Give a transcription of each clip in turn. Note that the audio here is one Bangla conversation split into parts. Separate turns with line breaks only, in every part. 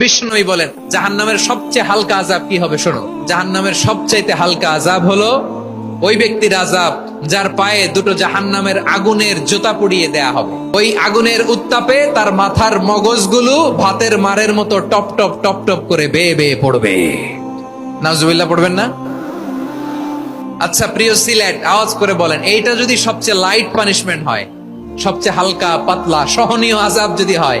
বিষ্ণুই বলেন, জাহান্নামের সবচেয়ে হালকা আজাব কি হবে শোনো? জাহান্নামের সবচাইতে হালকা আজাব হলো ওই ব্যক্তির আজাব যার পায়ে দুটো জাহান্নামের আগুনের জুতা পুড়িয়ে দেয়া হবে। ওই আগুনের উত্তাপে তার মাথার মগজগুলো ভাতের মারের মতো টপ টপ টপ টপ করে বেয়ে বেয়ে পড়বে। নাজুবিল্লাহ পড়বেন না? আচ্ছা প্রিয় সিলেট, আওয়াজ করে বলেন, এইটা যদি সবচেয়ে লাইট পানিশমেন্ট হয়, সবচেয়ে হালকা, পাতলা, সহনীয় আজাব যদি হয়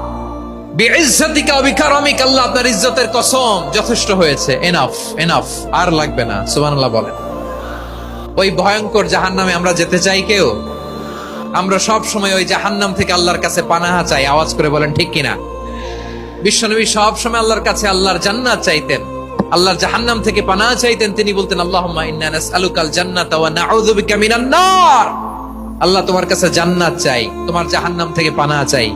ইজ্জতের কসম যথেষ্ট হয়েছে। আর লাগবে না বলেন। ওই ভয়ঙ্কর জাহান্নামে আমরা যেতে চাই কেউ? আমরা সব সময় ওই জাহান্নাম থেকে আল্লাহর কাছে পানাহা চাই, আওয়াজ করে বলেন, ঠিক কিনা? বিশ্বনবী সব সময় আল্লাহর কাছে আল্লাহর জান্নাত চাইতেন। আল্লাহর জাহান্নাম থেকে পানাহা চাইতেন, তিনি বলতেন, আল্লাহুম্মা আল্লাহ তোমার কাছে জান্নাত চাই, তোমার জাহান্নাম থেকে পানাহা চাই।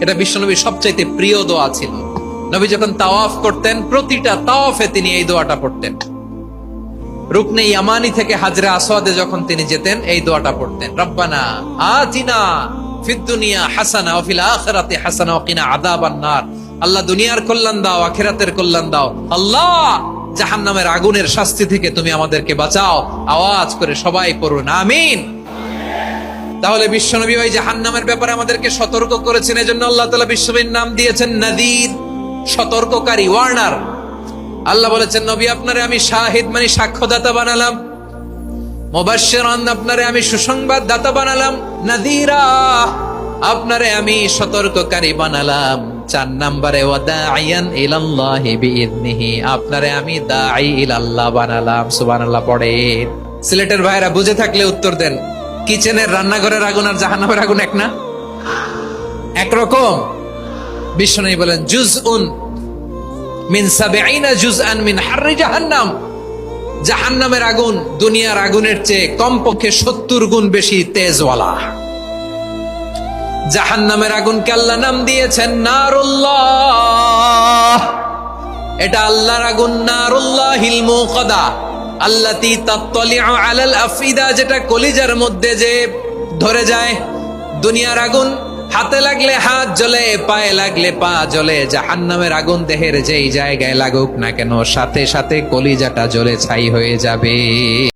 এটা বিশ্বনবীর সবচাইতে প্রিয় দোয়া ছিল। নবী যখন তাওয়াফ করতেন, প্রতিটা তাওয়াফে তিনি এই দোয়াটা পড়তেন। রুকনে ইয়ামানি থেকে যখন তিনি যেতেন, এই দোয়াটা পড়তেন। রব্বানা আতিনা হাসানা ফিল হাসানা আল্লাহ দুনিয়ার কল্যাণ দাও, আখিরাতের কল্যাণ দাও। আল্লাহ, জাহান্নামের আগুনের শাস্তি থেকে তুমি আমাদেরকে বাঁচাও। আওয়াজ করে সবাই পড়ুন, আমিন। তাহলে বিশ্বনবী ওই জাহান্নামের ব্যাপারে আমাদেরকে সতর্ক করেছেন, এজন্য আল্লাহ তাআলা বিশ্বনবীর নাম দিয়েছেন নাদির, সতর্ককারী, ওয়ার্নার। আল্লাহ বলেছেন, নবী, আপনারে আমি শাহিদ মানে সাক্ষ্যদাতা বানালাম। মুবাশশিরান আপনারে আমি সুসংবাদ দাতা বানালাম। নাদিরা, আপনারে আমি সতর্ককারী বানালাম। চার নাম্বারে ওয়াদাইয়ান ইলাল্লাহি বিইذনিহি আপনারে আমি দাঈ ইলাল্লাহ বানালাম। সুবহানাল্লাহ পড়ে সিলেটের ভাইরা বুঝে থাকলে উত্তর দেন। কিচেনের রান্নাঘরের আগুন আর জাহান্নামের আগুন এক না? একরকম বিষ্ণু বলেন জুজ উন জুজআন মিন হাররি জাহান্নাম। জাহান্নামের আগুন দুনিয়ার আগুনের চেয়ে কমপক্ষে সত্তর গুণ বেশি তেজওয়ালা। জাহান্নামের নাম দিয়েছেন নারুল্লাহ। এটা আল্লাহর আগুন, নারুল্লাহিল মুকাদা আল্লাতি তাত্তালিউ আলাল আফিদা যেটা কলিজার মধ্যে যে ধরে যায় দুনিয়ার আগুন। হাতে লাগলে হাত জ্বলে, পায়ে লাগলে পা জ্বলে। জাহান্নামের আগুন দেহের যেই জায়গায় লাগুক না কেন, সাথে সাথে কলিজাটা জ্বলে ছাই হয়ে যাবে।